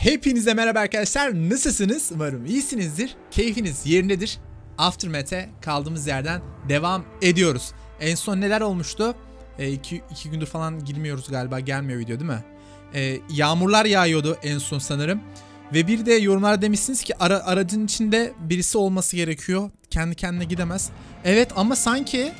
Hepinize merhaba arkadaşlar. Nasılsınız? Umarım iyisinizdir. Keyfiniz yerindedir. Aftermath'e kaldığımız yerden devam ediyoruz. En son neler olmuştu? E, iki, iki gündür falan girmiyoruz galiba. Gelmiyor video değil mi? E, yağmurlar yağıyordu en son sanırım. Ve bir de yorumlarda demişsiniz ki ara, aracın içinde birisi olması gerekiyor. Kendi kendine gidemez. Evet ama sanki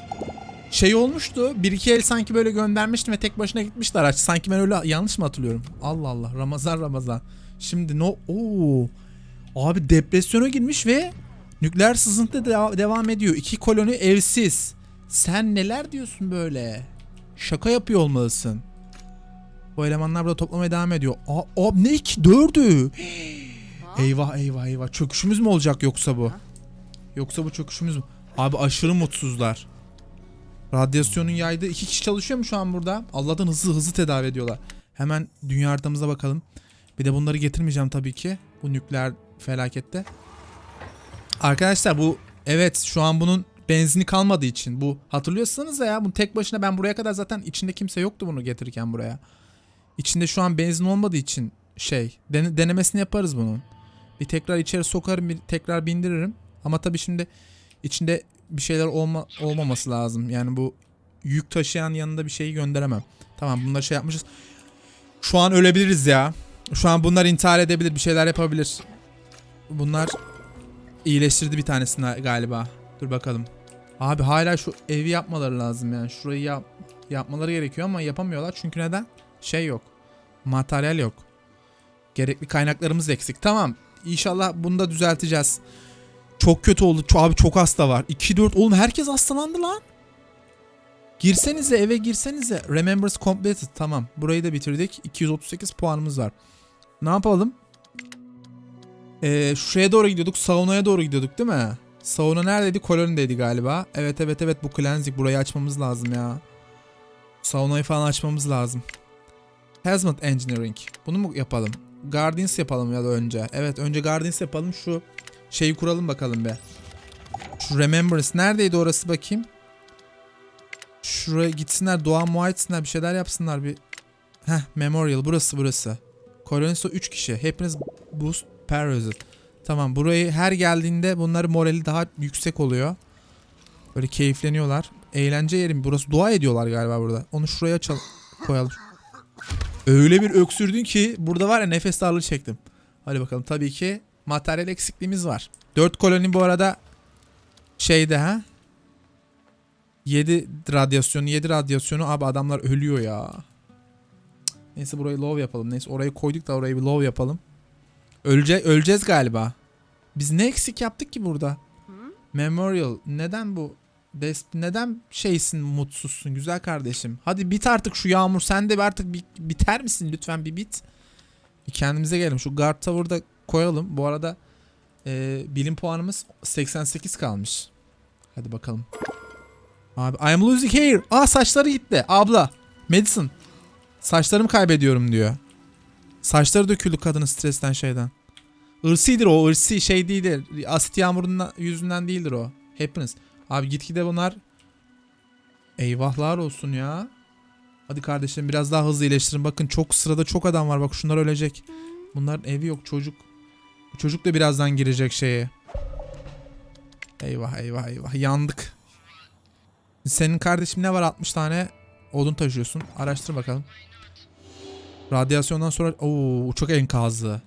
şey olmuştu. Bir iki el sanki böyle göndermiştim ve tek başına gitmişti araç. Sanki ben öyle yanlış mı hatırlıyorum? Allah Allah. Ramazan Ramazan. Şimdi no Oo. Abi depresyona girmiş ve nükleer sızıntı de- devam ediyor. İki koloni evsiz. Sen neler diyorsun böyle? Şaka yapıyor olmalısın. Bu elemanlar burada toplamaya devam ediyor. Aa, aa ne iki? Dördü. eyvah eyvah eyvah. Çöküşümüz mü olacak yoksa bu? Yoksa bu çöküşümüz mü? Abi aşırı mutsuzlar. Radyasyonun yaydığı iki kişi çalışıyor mu şu an burada? Allah'tan hızlı hızlı tedavi ediyorlar. Hemen dünya haritamıza bakalım. Bir de bunları getirmeyeceğim tabii ki. Bu nükleer felakette. Arkadaşlar bu evet şu an bunun benzini kalmadığı için bu hatırlıyorsanız ya bu tek başına ben buraya kadar zaten içinde kimse yoktu bunu getirirken buraya. İçinde şu an benzin olmadığı için şey dene- denemesini yaparız bunun. Bir tekrar içeri sokarım bir tekrar bindiririm. Ama tabii şimdi içinde bir şeyler olma, olmaması lazım. Yani bu yük taşıyan yanında bir şeyi gönderemem. Tamam bunları şey yapmışız. Şu an ölebiliriz ya. Şu an bunlar intihar edebilir, bir şeyler yapabilir. Bunlar iyileştirdi bir tanesini galiba. Dur bakalım. Abi hala şu evi yapmaları lazım yani. Şurayı yap yapmaları gerekiyor ama yapamıyorlar. Çünkü neden? Şey yok. Materyal yok. Gerekli kaynaklarımız eksik. Tamam. İnşallah bunu da düzelteceğiz. Çok kötü oldu. Abi çok hasta var. 2-4 oğlum herkes hastalandı lan. Girsenize eve girsenize. Remembers completed. Tamam. Burayı da bitirdik. 238 puanımız var. Ne yapalım? Ee, şuraya doğru gidiyorduk. Saunaya doğru gidiyorduk değil mi? Sauna neredeydi? Kolonideydi galiba. Evet evet evet bu cleansing. Burayı açmamız lazım ya. Saunayı falan açmamız lazım. Hazmat Engineering. Bunu mu yapalım? Guardians yapalım ya da önce. Evet önce Guardians yapalım. Şu şeyi kuralım bakalım be. Şu Remembrance neredeydi orası bakayım. Şuraya gitsinler dua mua etsinler bir şeyler yapsınlar bir. Heh Memorial burası burası. Kolonisto 3 kişi. Hepiniz boost parasite. Tamam burayı her geldiğinde bunların morali daha yüksek oluyor. Böyle keyifleniyorlar. Eğlence yeri mi? Burası dua ediyorlar galiba burada. Onu şuraya çal koyalım. Öyle bir öksürdün ki burada var ya nefes darlığı çektim. Hadi bakalım tabii ki materyal eksikliğimiz var. 4 koloni bu arada şeyde ha 7 radyasyonu 7 radyasyonu abi adamlar ölüyor ya. Neyse burayı low yapalım. Neyse orayı koyduk da orayı bir low yapalım. Ölece öleceğiz galiba. Biz ne eksik yaptık ki burada? Memorial neden bu? Des neden şeysin mutsuzsun güzel kardeşim? Hadi bit artık şu yağmur sen de artık bir, biter misin lütfen bir bit. Bir kendimize gelelim. Şu guard tower'da koyalım. Bu arada e, bilim puanımız 88 kalmış. Hadi bakalım. Abi I'm losing hair. Aa saçları gitti. Abla. Medicine. Saçlarımı kaybediyorum diyor. Saçları döküldü kadının stresten şeyden. Irsidir o ırsi şey değildir. Asit yağmurundan yüzünden değildir o. Hepiniz. Abi gitgide bunlar eyvahlar olsun ya. Hadi kardeşlerim biraz daha hızlı iyileştirin. Bakın çok sırada çok adam var. Bak şunlar ölecek. Bunların evi yok çocuk. Çocuk da birazdan girecek şeye. Eyvah eyvah eyvah yandık. Senin kardeşim ne var 60 tane odun taşıyorsun. Araştır bakalım. Radyasyondan sonra ooo uçak enkazı.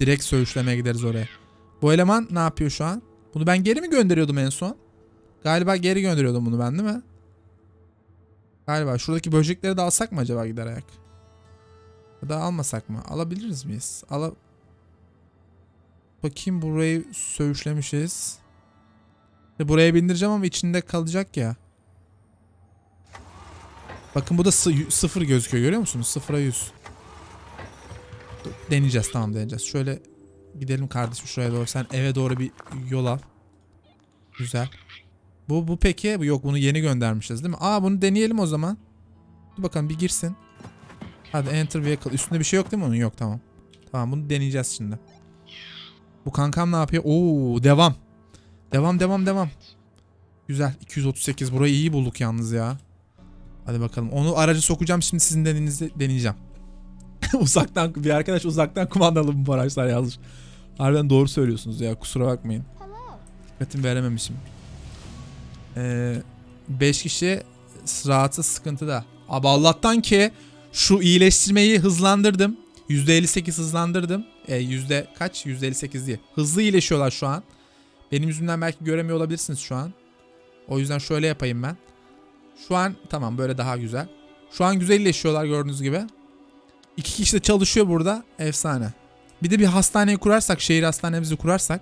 Direkt söğüşlemeye gideriz oraya. Bu eleman ne yapıyor şu an? Bunu ben geri mi gönderiyordum en son? Galiba geri gönderiyordum bunu ben değil mi? Galiba şuradaki böcekleri de alsak mı acaba gider ayak? Ya da almasak mı? Alabiliriz miyiz? Ala... Bakayım burayı söğüşlemişiz. Buraya bindireceğim ama içinde kalacak ya. Bakın bu da sı- sıfır gözüküyor görüyor musunuz? Sıfıra yüz. Deneyeceğiz tamam deneyeceğiz. Şöyle gidelim kardeşim şuraya doğru. Sen eve doğru bir yol al. Güzel. Bu bu peki? Bu yok bunu yeni göndermişiz değil mi? Aa bunu deneyelim o zaman. Dur bakalım bir girsin. Hadi enter vehicle. Üstünde bir şey yok değil mi onun? Yok tamam. Tamam bunu deneyeceğiz şimdi. Bu kankam ne yapıyor? Oo devam. Devam devam devam. Güzel 238 burayı iyi bulduk yalnız ya. Hadi bakalım onu aracı sokacağım şimdi sizin dediğinizde deneyeceğim. uzaktan bir arkadaş uzaktan kumandalı bu barajlar yazmış. Harbiden doğru söylüyorsunuz ya kusura bakmayın. Dikkatimi verememişim. 5 kişi rahatsız sıkıntıda. Abi Allah'tan ki şu iyileştirmeyi hızlandırdım. %58 hızlandırdım. E, yüzde kaç? %58 diye. Hızlı iyileşiyorlar şu an. Benim yüzümden belki göremiyor olabilirsiniz şu an. O yüzden şöyle yapayım ben. Şu an tamam böyle daha güzel. Şu an güzel iyileşiyorlar gördüğünüz gibi. İki kişi de çalışıyor burada. Efsane. Bir de bir hastaneyi kurarsak, şehir hastanemizi kurarsak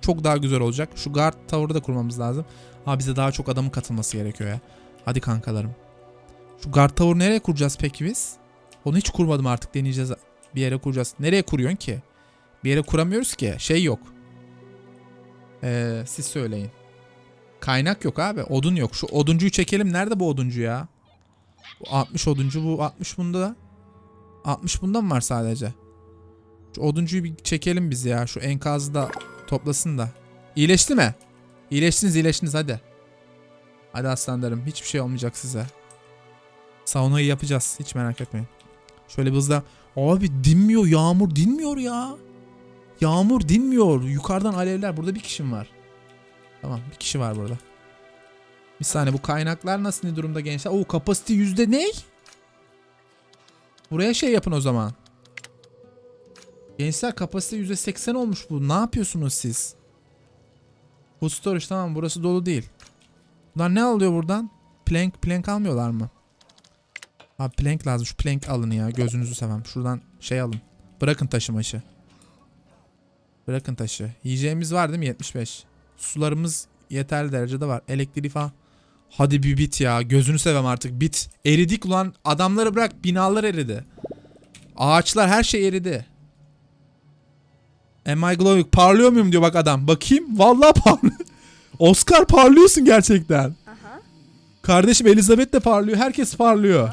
çok daha güzel olacak. Şu guard tower'ı da kurmamız lazım. Abi bize daha çok adamın katılması gerekiyor ya. Hadi kankalarım. Şu guard tower nereye kuracağız peki biz? Onu hiç kurmadım artık deneyeceğiz. Bir yere kuracağız. Nereye kuruyorsun ki? Bir yere kuramıyoruz ki. Şey yok. Ee, siz söyleyin. Kaynak yok abi. Odun yok. Şu oduncuyu çekelim. Nerede bu oduncu ya? Bu 60 oduncu bu 60 bunda da. 60 bunda mı var sadece? Şu oduncuyu bir çekelim biz ya. Şu enkazı da toplasın da. İyileşti mi? İyileştiniz iyileştiniz hadi. Hadi aslanlarım. Hiçbir şey olmayacak size. Saunayı yapacağız. Hiç merak etmeyin. Şöyle bir hızla. Abi dinmiyor. Yağmur dinmiyor ya. Yağmur dinmiyor. Yukarıdan alevler. Burada bir kişim var. Tamam bir kişi var burada. Bir saniye bu kaynaklar nasıl ne durumda gençler? Oo kapasite yüzde ne? Buraya şey yapın o zaman. Gençler kapasite yüzde seksen olmuş bu. Ne yapıyorsunuz siz? Bu storage tamam burası dolu değil. Bunlar ne alıyor buradan? Plank plank almıyorlar mı? Abi plank lazım. Şu plank alın ya. Gözünüzü seveyim. Şuradan şey alın. Bırakın taşımaşı. Bırakın taşı. Yiyeceğimiz var değil mi? 75. Sularımız yeterli derecede var. Elektriği falan. Hadi bir bit ya. Gözünü seveyim artık. Bit. Eridik ulan. Adamları bırak. Binalar eridi. Ağaçlar her şey eridi. Am I glowing? Parlıyor muyum diyor bak adam. Bakayım. Vallahi parlıyor. Oscar parlıyorsun gerçekten. Kardeşim Elizabeth de parlıyor. Herkes parlıyor.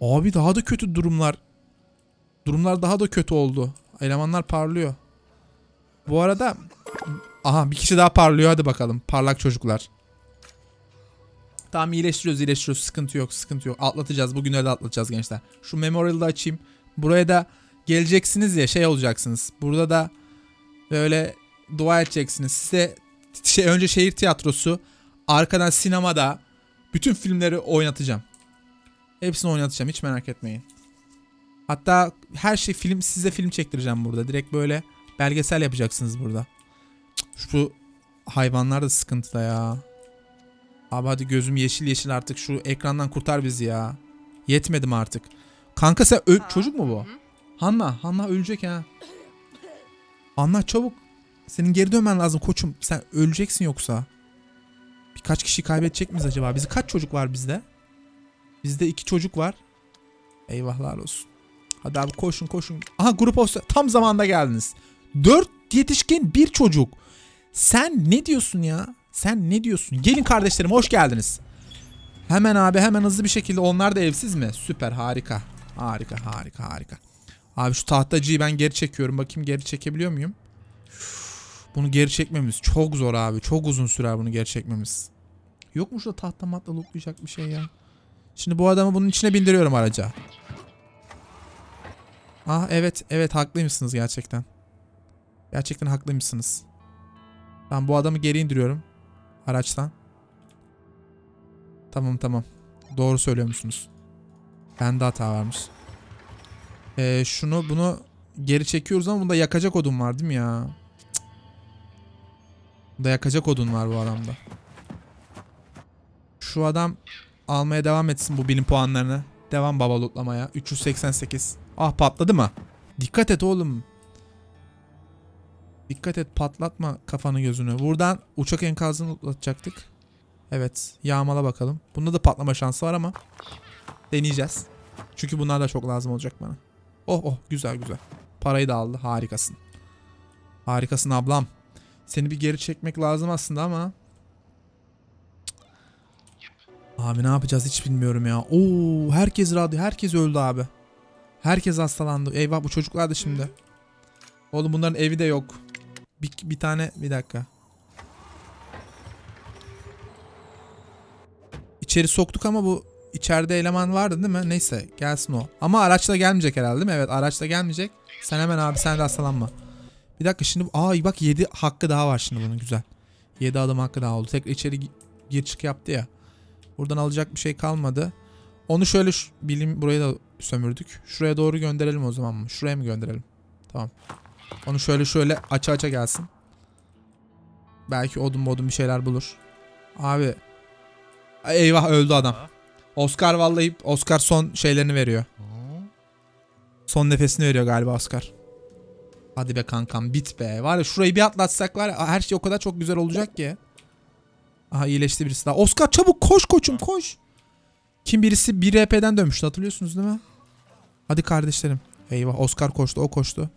Abi daha da kötü durumlar. Durumlar daha da kötü oldu. Elemanlar parlıyor. Bu arada aha bir kişi daha parlıyor hadi bakalım. Parlak çocuklar. Tamam iyileştiriyoruz iyileştiriyoruz. Sıkıntı yok sıkıntı yok. Atlatacağız. Bugünleri de atlatacağız gençler. Şu memorial'ı da açayım. Buraya da geleceksiniz ya şey olacaksınız. Burada da böyle dua edeceksiniz. Size şey, önce şehir tiyatrosu. Arkadan sinemada bütün filmleri oynatacağım. Hepsini oynatacağım hiç merak etmeyin. Hatta her şey film size film çektireceğim burada. Direkt böyle belgesel yapacaksınız burada. Şu hayvanlar da sıkıntıda ya. Abi hadi gözüm yeşil yeşil artık şu ekrandan kurtar bizi ya. Yetmedim artık. Kanka sen ö- çocuk mu bu? Hanna, Hanna ölecek ha. Hanna çabuk. Senin geri dönmen lazım koçum. Sen öleceksin yoksa. Birkaç kişi kaybedecek miyiz acaba? Bizi kaç çocuk var bizde? Bizde iki çocuk var. Eyvahlar olsun. Hadi abi koşun koşun. Aha grup olsa tam zamanda geldiniz. Dört yetişkin bir çocuk. Sen ne diyorsun ya? Sen ne diyorsun? Gelin kardeşlerim hoş geldiniz. Hemen abi hemen hızlı bir şekilde onlar da evsiz mi? Süper harika. Harika harika harika. Abi şu tahtacıyı ben geri çekiyorum. Bakayım geri çekebiliyor muyum? Bunu geri çekmemiz çok zor abi. Çok uzun sürer bunu geri çekmemiz. Yok mu şurada tahta matla lootlayacak bir şey ya? Şimdi bu adamı bunun içine bindiriyorum araca. Ah evet evet haklıymışsınız gerçekten. Gerçekten haklıymışsınız. Ben bu adamı geri indiriyorum. Araçtan. Tamam tamam. Doğru söylüyormuşsunuz. Bende hata varmış. Ee, şunu bunu geri çekiyoruz ama bunda yakacak odun var değil mi ya? Cık. Bunda yakacak odun var bu adamda. Şu adam almaya devam etsin bu bilim puanlarını. Devam baba lootlamaya. 388. Ah patladı mı? Dikkat et oğlum. Dikkat et patlatma kafanı gözünü. Buradan uçak enkazını lootlatacaktık. Evet yağmala bakalım. Bunda da patlama şansı var ama deneyeceğiz. Çünkü bunlar da çok lazım olacak bana. Oh oh güzel güzel. Parayı da aldı harikasın. Harikasın ablam. Seni bir geri çekmek lazım aslında ama Abi ne yapacağız hiç bilmiyorum ya. Oo herkes radyo, herkes öldü abi. Herkes hastalandı. Eyvah bu çocuklar da şimdi. Oğlum bunların evi de yok. Bir, bir tane bir dakika. İçeri soktuk ama bu içeride eleman vardı değil mi? Neyse gelsin o. Ama araçla gelmeyecek herhalde değil mi? Evet araçla gelmeyecek. Sen hemen abi sen de hastalanma. Bir dakika şimdi aa bak 7 hakkı daha var şimdi bunun güzel. 7 adım hakkı daha oldu. Tekrar içeri gi- gir çık yaptı ya. Buradan alacak bir şey kalmadı. Onu şöyle bilim burayı da sömürdük. Şuraya doğru gönderelim o zaman mı? Şuraya mı gönderelim? Tamam. Onu şöyle şöyle aça aça gelsin. Belki odun modun bir şeyler bulur. Abi. Eyvah öldü adam. Oscar vallahi Oscar son şeylerini veriyor. Son nefesini veriyor galiba Oscar. Hadi be kankam bit be. Var ya şurayı bir atlatsak var ya her şey o kadar çok güzel olacak ki. Aha iyileşti birisi daha. Oscar çabuk koş koçum koş. Kim birisi 1 RP'den dönmüştü hatırlıyorsunuz değil mi? Hadi kardeşlerim. Eyvah Oscar koştu o koştu.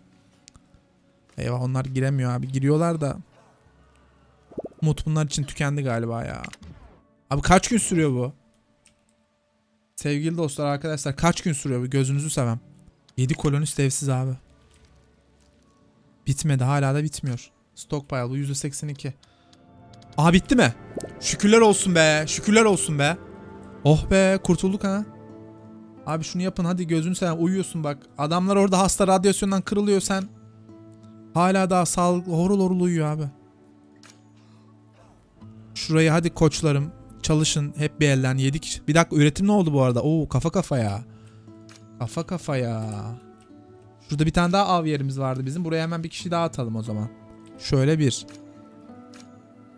Eyvah onlar giremiyor abi. Giriyorlar da. Umut bunlar için tükendi galiba ya. Abi kaç gün sürüyor bu? Sevgili dostlar arkadaşlar kaç gün sürüyor bu gözünüzü sevem. 7 kolonist evsiz abi. Bitmedi hala da bitmiyor. Stockpile bu %82. Aa bitti mi? Şükürler olsun be. Şükürler olsun be. Oh be kurtulduk ha. Abi şunu yapın hadi gözünü seveyim uyuyorsun bak. Adamlar orada hasta radyasyondan kırılıyor sen. Hala daha sağlıklı horul horul uyuyor abi. Şurayı hadi koçlarım çalışın hep bir elden yedik. Bir dakika üretim ne oldu bu arada? Oo kafa kafaya. Kafa kafaya. Şurada bir tane daha av yerimiz vardı bizim. Buraya hemen bir kişi daha atalım o zaman. Şöyle bir.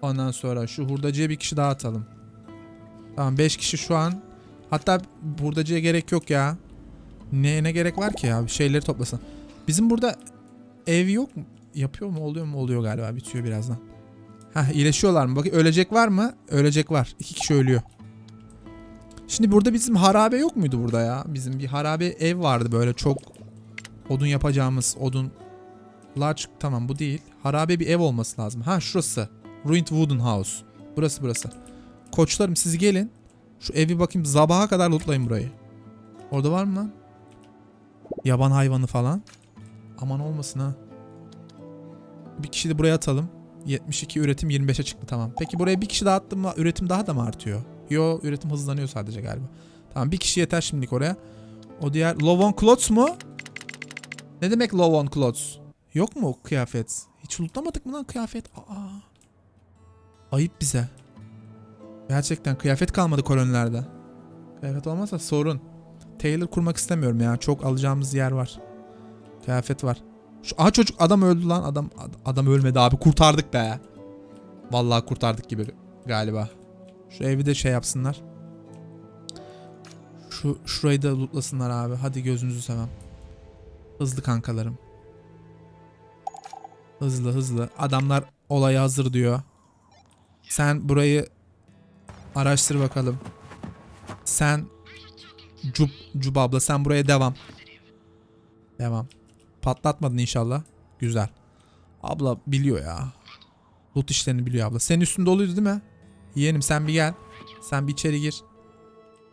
Ondan sonra şu hurdacıya bir kişi daha atalım. Tamam 5 kişi şu an. Hatta hurdacıya gerek yok ya. Ne ne gerek var ki ya? Bir şeyleri toplasın. Bizim burada ev yok mu? Yapıyor mu? Oluyor mu? Oluyor galiba. Bitiyor birazdan. Heh iyileşiyorlar mı? Bakın ölecek var mı? Ölecek var. İki kişi ölüyor. Şimdi burada bizim harabe yok muydu burada ya? Bizim bir harabe ev vardı böyle çok odun yapacağımız odun. Large tamam bu değil. Harabe bir ev olması lazım. Ha şurası. Ruined Wooden House. Burası burası. Koçlarım siz gelin. Şu evi bakayım sabaha kadar lootlayın burayı. Orada var mı lan? Yaban hayvanı falan. Aman olmasın ha. Bir kişi de buraya atalım. 72 üretim 25'e çıktı tamam. Peki buraya bir kişi daha attım mı üretim daha da mı artıyor? Yo üretim hızlanıyor sadece galiba. Tamam bir kişi yeter şimdilik oraya. O diğer low on clothes mu? Ne demek low on clothes? Yok mu kıyafet? Hiç lootlamadık mı lan kıyafet? Aa. Ayıp bize. Gerçekten kıyafet kalmadı kolonilerde. Kıyafet olmazsa sorun. Tailor kurmak istemiyorum ya. Çok alacağımız yer var. Kıyafet var. Şu aha çocuk adam öldü lan. Adam ad- adam ölmedi abi. Kurtardık be. Vallahi kurtardık gibi galiba. Şu evi de şey yapsınlar. Şu şurayı da lootlasınlar abi. Hadi gözünüzü sevem. Hızlı kankalarım. Hızlı hızlı. Adamlar olaya hazır diyor. Sen burayı araştır bakalım. Sen Cub, Cub abla sen buraya devam. Devam. Patlatmadın inşallah. Güzel. Abla biliyor ya. Loot işlerini biliyor abla. Senin üstün doluydu değil mi? Yeğenim sen bir gel. Sen bir içeri gir.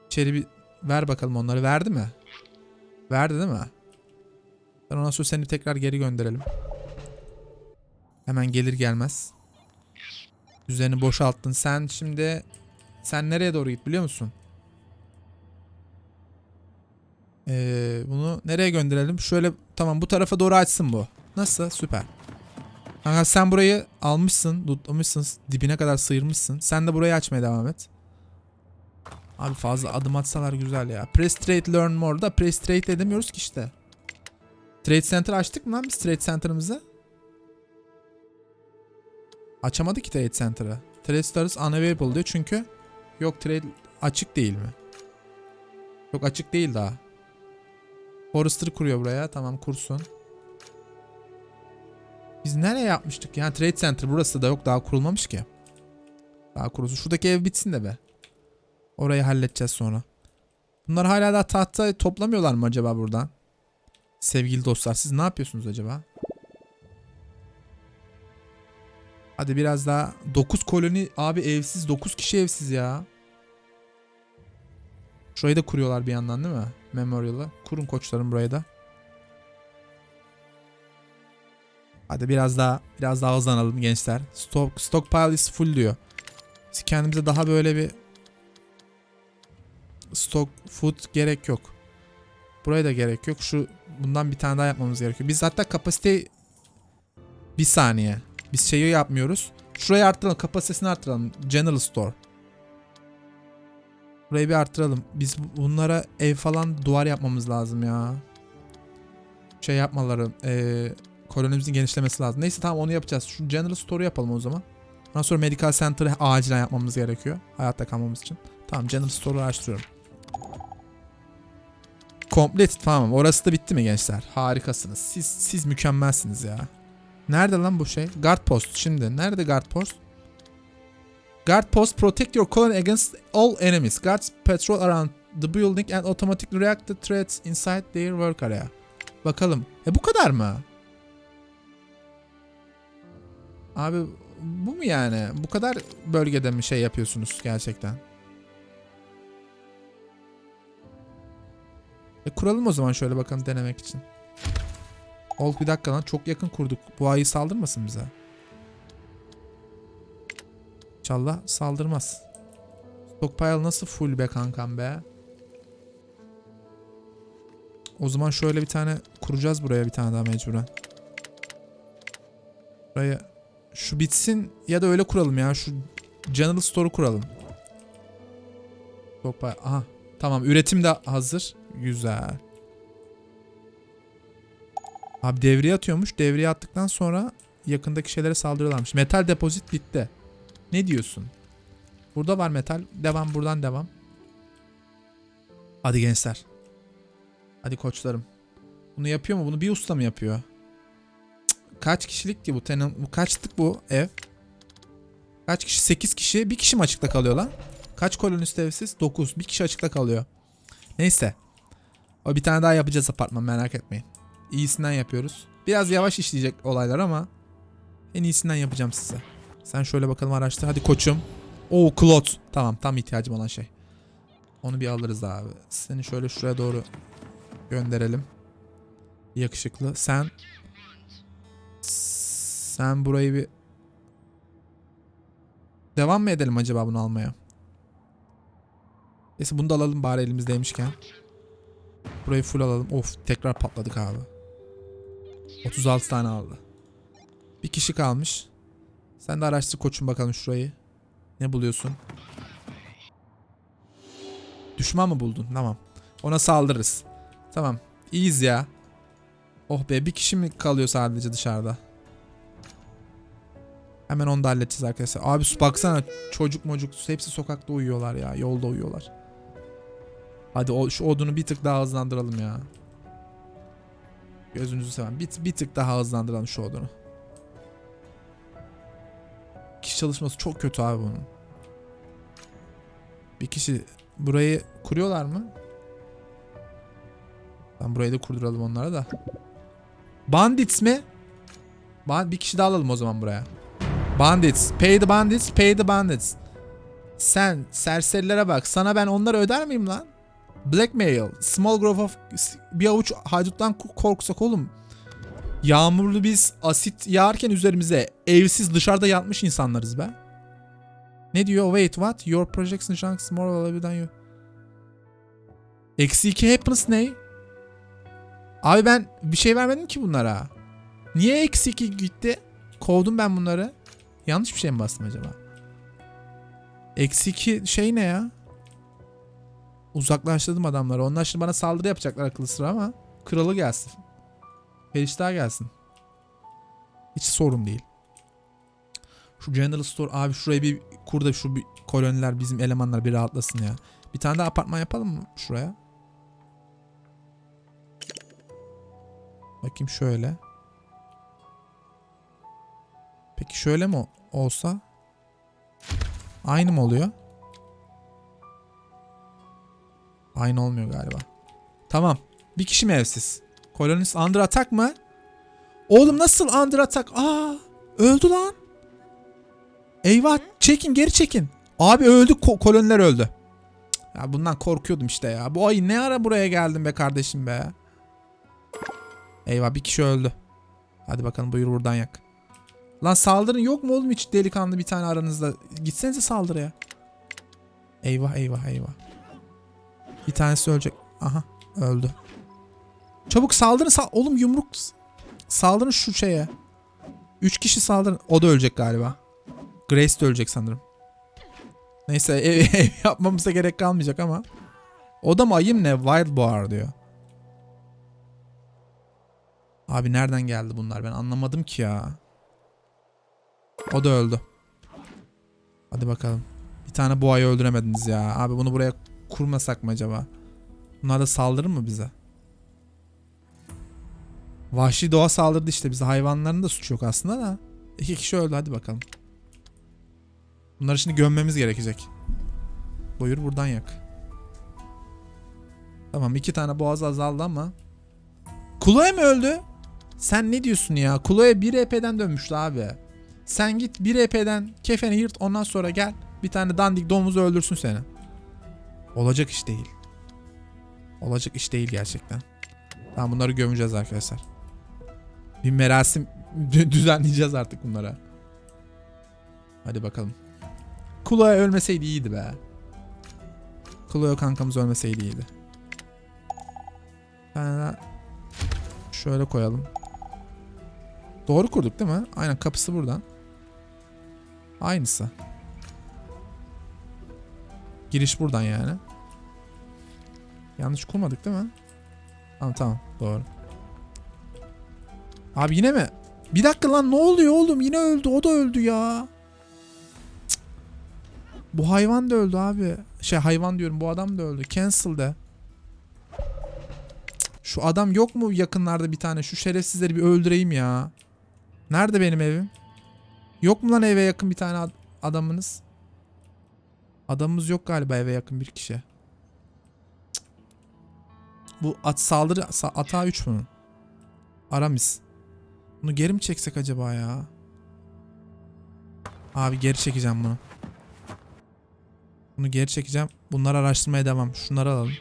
İçeri bir ver bakalım onları. Verdi mi? Verdi değil mi? Ben ondan sonra seni tekrar geri gönderelim. Hemen gelir gelmez. Üzerini boşalttın. Sen şimdi sen nereye doğru git biliyor musun? Ee, bunu nereye gönderelim? Şöyle tamam bu tarafa doğru açsın bu. Nasıl? Süper. Kanka sen burayı almışsın, lootlamışsın, dibine kadar sıyırmışsın. Sen de burayı açmaya devam et. Abi fazla adım atsalar güzel ya. Press Trade Learn More'da Press Trade edemiyoruz ki işte. Trade Center açtık mı lan biz Trade Center'ımızı? Açamadık ki Trade Center'ı. Trade Stars unavailable diyor çünkü yok trade açık değil mi? Yok açık değil daha. Forester kuruyor buraya. Tamam kursun. Biz nereye yapmıştık? Yani Trade Center burası da yok daha kurulmamış ki. Daha kurulsun. Şuradaki ev bitsin de be. Orayı halledeceğiz sonra. Bunlar hala daha tahta toplamıyorlar mı acaba buradan? Sevgili dostlar siz ne yapıyorsunuz acaba? Hadi biraz daha 9 koloni abi evsiz 9 kişi evsiz ya. Şurayı da kuruyorlar bir yandan değil mi? Memorial'ı. Kurun koçlarım burayı da. Hadi biraz daha biraz daha hızlanalım gençler. Stock, stockpile is full diyor. Biz kendimize daha böyle bir stock food gerek yok. Buraya da gerek yok. Şu bundan bir tane daha yapmamız gerekiyor. Biz hatta kapasite bir saniye. Biz şeyi yapmıyoruz. Şurayı arttıralım. Kapasitesini arttıralım. General store. Burayı bir arttıralım. Biz bu- bunlara ev falan duvar yapmamız lazım ya. Şey yapmaları. eee kolonimizin genişlemesi lazım. Neyse tamam onu yapacağız. Şu General Store'u yapalım o zaman. Ondan sonra Medical Center'ı acilen yapmamız gerekiyor. Hayatta kalmamız için. Tamam General Store'u araştırıyorum. Complete tamam. Orası da bitti mi gençler? Harikasınız. Siz siz mükemmelsiniz ya. Nerede lan bu şey? Guard post şimdi. Nerede guard post? Guard post protect your colony against all enemies. Guards patrol around the building and automatically react to threats inside their work area. Bakalım. E bu kadar mı? Abi bu mu yani? Bu kadar bölgede mi şey yapıyorsunuz gerçekten? E kuralım o zaman şöyle bakalım denemek için. Ol bir dakika lan çok yakın kurduk. Bu ayı saldırmasın bize. İnşallah saldırmaz. Stockpile nasıl full be kankam be. O zaman şöyle bir tane kuracağız buraya bir tane daha mecburen. Buraya şu bitsin ya da öyle kuralım ya. Şu General Store'u kuralım. Stockpile. Aha. Tamam üretim de hazır. Güzel. Abi devreye atıyormuş. Devreye attıktan sonra yakındaki şeylere saldırıyorlarmış. Metal depozit bitti. Ne diyorsun? Burada var metal. Devam buradan devam. Hadi gençler. Hadi koçlarım. Bunu yapıyor mu? Bunu bir usta mı yapıyor? Cık, Kaç kişilik ki bu tenan bu kaçlık bu ev? Kaç kişi? 8 kişi. Bir kişi mi açıkta kalıyor lan? Kaç kolonist evsiz? 9. Bir kişi açıkta kalıyor. Neyse. O bir tane daha yapacağız apartman merak etmeyin. İyisinden yapıyoruz. Biraz yavaş işleyecek olaylar ama en iyisinden yapacağım size. Sen şöyle bakalım araçta. Hadi koçum. Oo Claude. Tamam tam ihtiyacım olan şey. Onu bir alırız abi. Seni şöyle şuraya doğru gönderelim. Yakışıklı. Sen sen burayı bir devam mı edelim acaba bunu almaya? Neyse bunu da alalım bari elimizdeymişken. Burayı full alalım. Of tekrar patladık abi. 36 tane aldı. Bir kişi kalmış. Sen de araştır koçum bakalım şurayı. Ne buluyorsun? Düşman mı buldun? Tamam. Ona saldırırız. Tamam. İyiyiz ya. Oh be bir kişi mi kalıyor sadece dışarıda? Hemen onu da halledeceğiz arkadaşlar. Abi baksana çocuk mocuk hepsi sokakta uyuyorlar ya. Yolda uyuyorlar. Hadi o, şu odunu bir tık daha hızlandıralım ya. Gözünüzü seveyim. Bir, bir tık daha hızlandıralım şu odunu. Kişi çalışması çok kötü abi bunun. Bir kişi burayı kuruyorlar mı? Ben burayı da kurduralım onlara da. Bandits mi? Ba- bir kişi daha alalım o zaman buraya. Bandits. Pay the bandits. Pay the bandits. Sen serserilere bak. Sana ben onları öder miyim lan? Blackmail. Small growth of... Bir avuç hayduttan ko- korksak oğlum. Yağmurlu biz asit yağarken üzerimize evsiz dışarıda yatmış insanlarız be. Ne diyor? Wait what? Your projection chunks more valuable than you. Eksi 2 happiness ne? Abi ben bir şey vermedim ki bunlara. Niye eksi 2 gitti? Kovdum ben bunları. Yanlış bir şey mi bastım acaba? Eksi 2 şey ne ya? Uzaklaştırdım adamları. Onlar şimdi bana saldırı yapacaklar akıllı sıra ama kralı gelsin. Periştah gelsin. Hiç sorun değil. Şu General Store abi şuraya bir kur da şu koloniler bizim elemanlar bir rahatlasın ya. Bir tane daha apartman yapalım mı şuraya? Bakayım şöyle. Peki şöyle mi olsa? Aynı mı oluyor? Aynı olmuyor galiba. Tamam. Bir kişi mi evsiz? Kolonist under attack mı? Oğlum nasıl under attack? Aa, öldü lan. Eyvah, çekin geri çekin. Abi öldü, ko- koloniler öldü. Ya bundan korkuyordum işte ya. Bu ay ne ara buraya geldin be kardeşim be. Eyvah bir kişi öldü. Hadi bakalım buyur buradan yak. Lan saldırın yok mu oğlum hiç delikanlı bir tane aranızda? Gitsenize saldırıya. Eyvah eyvah eyvah. Bir tanesi ölecek. Aha öldü. Çabuk saldırın sal oğlum yumruk saldırın şu şeye. Üç kişi saldırın. O da ölecek galiba. Grace de ölecek sanırım. Neyse ev, ev yapmamıza gerek kalmayacak ama. O da mı ayım ne? Wild Boar diyor. Abi nereden geldi bunlar? Ben anlamadım ki ya. O da öldü. Hadi bakalım. Bir tane boğayı öldüremediniz ya. Abi bunu buraya kurmasak mı acaba? Bunlar da saldırır mı bize? Vahşi doğa saldırdı işte bize. Hayvanların da suçu yok aslında da. İki kişi öldü hadi bakalım. Bunları şimdi gömmemiz gerekecek. Buyur buradan yak. Tamam iki tane boğaz azaldı ama. Kuloya mı öldü? Sen ne diyorsun ya? Kuloya 1 EP'den dönmüştü abi. Sen git 1 EP'den kefeni yırt ondan sonra gel. Bir tane dandik domuzu öldürsün seni. Olacak iş değil. Olacak iş değil gerçekten. Tamam bunları gömeceğiz arkadaşlar. Bir merasim dü- düzenleyeceğiz artık bunlara. Hadi bakalım. Kuloya ölmeseydi iyiydi be. Kuloya kankamız ölmeseydi iyiydi. Daha şöyle koyalım. Doğru kurduk değil mi? Aynen kapısı buradan. Aynısı. Giriş buradan yani. Yanlış kurmadık değil mi? Tamam tamam doğru. Abi yine mi? Bir dakika lan ne oluyor oğlum? Yine öldü. O da öldü ya. Bu hayvan da öldü abi. Şey hayvan diyorum. Bu adam da öldü. Cancel de. Şu adam yok mu yakınlarda bir tane? Şu şerefsizleri bir öldüreyim ya. Nerede benim evim? Yok mu lan eve yakın bir tane ad- adamınız? Adamımız yok galiba eve yakın bir kişi. Bu at saldırı sa- atağı 3 bunun. Aramis. Bunu geri mi çeksek acaba ya? Abi geri çekeceğim bunu. Bunu geri çekeceğim. Bunları araştırmaya devam. Şunları alalım.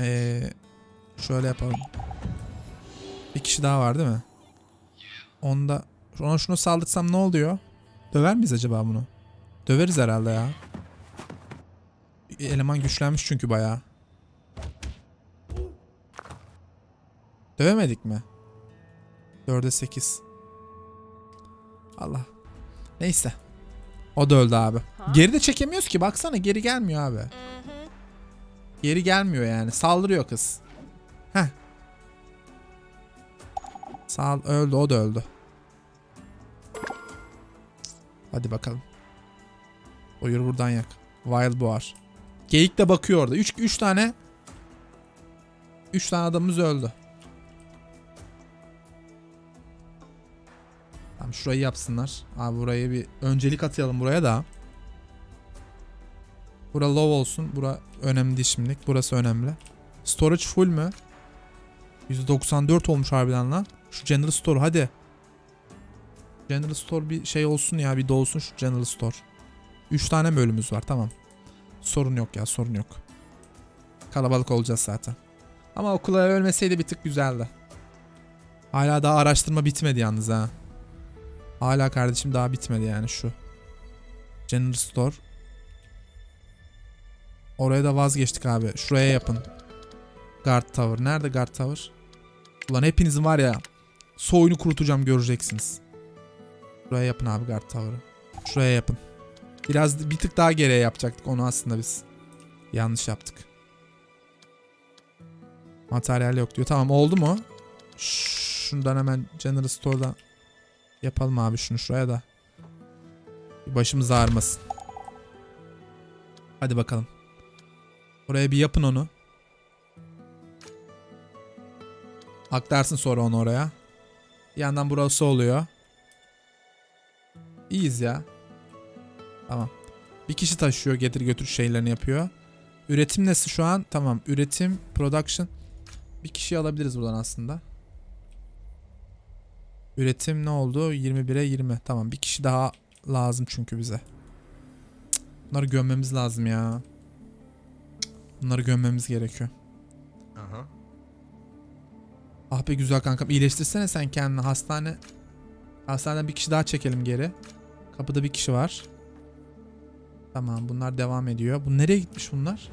Ee, şöyle yapalım. Bir kişi daha var değil mi? Onda ona şunu saldırsam ne oluyor? Döver miyiz acaba bunu? Döveriz herhalde ya. Eleman güçlenmiş çünkü bayağı. Dövemedik mi? 4'e 8. Allah. Neyse. O da öldü abi. Geri de çekemiyoruz ki. Baksana geri gelmiyor abi. Geri gelmiyor yani. Saldırıyor kız. Heh. Sağ öldü o da öldü. Hadi bakalım. Buyur buradan yak. Wild Boar. Geyik de bakıyor orada. 3 3 tane 3 tane adamımız öldü. Şurayı yapsınlar. Abi burayı bir öncelik atayalım buraya da. Bura low olsun. Bura önemli değil şimdilik. Burası önemli. Storage full mü? 194 olmuş harbiden lan. Şu General Store hadi. General Store bir şey olsun ya bir dolsun şu General Store. 3 tane bölümümüz var tamam. Sorun yok ya sorun yok. Kalabalık olacağız zaten. Ama okula ölmeseydi bir tık güzeldi. Hala daha araştırma bitmedi yalnız ha. Hala kardeşim daha bitmedi yani şu. General Store. Oraya da vazgeçtik abi. Şuraya yapın. Guard Tower. Nerede Guard Tower? Ulan hepinizin var ya soyunu kurutacağım göreceksiniz. Şuraya yapın abi Guard Tower'ı. Şuraya yapın. Biraz bir tık daha geriye yapacaktık onu aslında biz. Yanlış yaptık. Materyal yok diyor. Tamam oldu mu? Şundan hemen General Store'dan yapalım abi şunu şuraya da. Bir başımız ağrımasın. Hadi bakalım. Oraya bir yapın onu. Aktarsın sonra onu oraya. Bir yandan burası oluyor. İyiyiz ya. Tamam. Bir kişi taşıyor getir götür şeylerini yapıyor. Üretim nesi şu an? Tamam. Üretim, production. Bir kişi alabiliriz buradan aslında. Üretim ne oldu? 21'e 20. Tamam. Bir kişi daha lazım çünkü bize. Bunları gömmemiz lazım ya. Bunları gömmemiz gerekiyor. Aha. Ah be güzel kankam iyileştirsene sen kendini hastane. Hastaneden bir kişi daha çekelim geri. Kapıda bir kişi var. Tamam bunlar devam ediyor. Bu nereye gitmiş bunlar?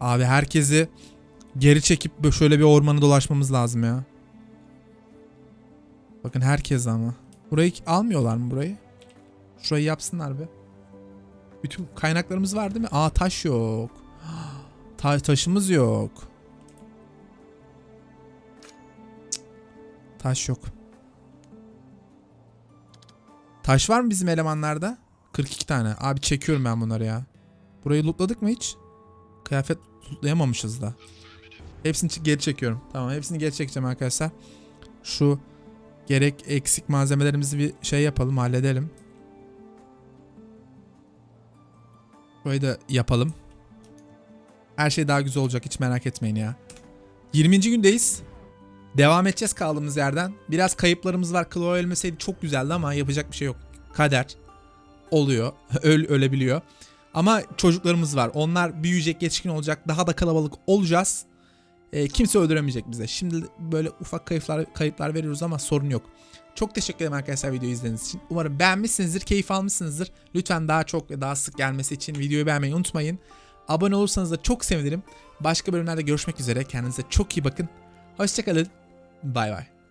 Abi herkesi geri çekip şöyle bir ormanı dolaşmamız lazım ya. Bakın herkes ama. Burayı almıyorlar mı burayı? Şurayı yapsınlar be. Bütün kaynaklarımız var değil mi? Aa taş yok. Ta taşımız yok. Taş yok. Taş var mı bizim elemanlarda? 42 tane. Abi çekiyorum ben bunları ya. Burayı lootladık mı hiç? Kıyafet lootlayamamışız da. Hepsini geri çekiyorum. Tamam hepsini geri çekeceğim arkadaşlar. Şu gerek eksik malzemelerimizi bir şey yapalım halledelim. Burayı da yapalım. Her şey daha güzel olacak hiç merak etmeyin ya. 20. gündeyiz. Devam edeceğiz kaldığımız yerden. Biraz kayıplarımız var. Chloe ölmeseydi çok güzeldi ama yapacak bir şey yok. Kader. Oluyor. Öl ölebiliyor. Ama çocuklarımız var. Onlar büyüyecek, yetişkin olacak. Daha da kalabalık olacağız. E, kimse öldüremeyecek bize. Şimdi böyle ufak kayıplar, kayıplar veriyoruz ama sorun yok. Çok teşekkür ederim arkadaşlar videoyu izlediğiniz için. Umarım beğenmişsinizdir, keyif almışsınızdır. Lütfen daha çok ve daha sık gelmesi için videoyu beğenmeyi unutmayın. Abone olursanız da çok sevinirim. Başka bölümlerde görüşmek üzere. Kendinize çok iyi bakın. Hoşçakalın. Bay bay.